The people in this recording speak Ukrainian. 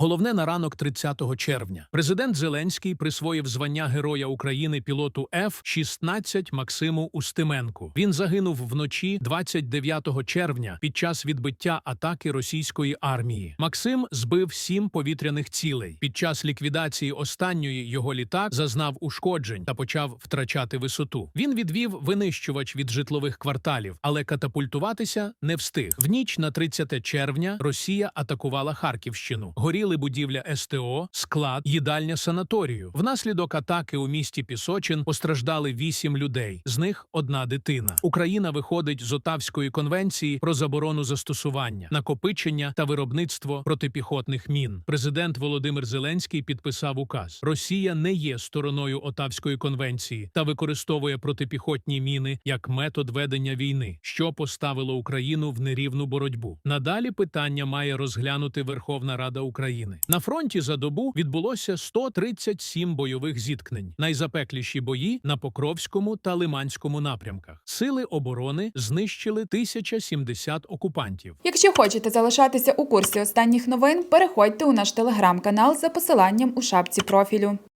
Головне на ранок 30 червня. Президент Зеленський присвоїв звання Героя України пілоту F-16 Максиму Устименку. Він загинув вночі 29 червня під час відбиття атаки російської армії. Максим збив сім повітряних цілей. Під час ліквідації останньої його літак зазнав ушкоджень та почав втрачати висоту. Він відвів винищувач від житлових кварталів, але катапультуватися не встиг. В ніч на 30 червня Росія атакувала Харківщину. Горіли будівля СТО, склад, їдальня санаторію. Внаслідок атаки у місті Пісочин постраждали вісім людей, з них одна дитина. Україна виходить з Отавської конвенції про заборону застосування, накопичення та виробництво протипіхотних мін. Президент Володимир Зеленський підписав указ: Росія не є стороною Отавської конвенції та використовує протипіхотні міни як метод ведення війни, що поставило Україну в нерівну боротьбу. Надалі питання має розглянути Верховна Рада України. На фронті за добу відбулося 137 бойових зіткнень. Найзапекліші бої на Покровському та Лиманському напрямках. Сили оборони знищили 1070 окупантів. Якщо хочете залишатися у курсі останніх новин, переходьте у наш телеграм-канал за посиланням у шапці профілю.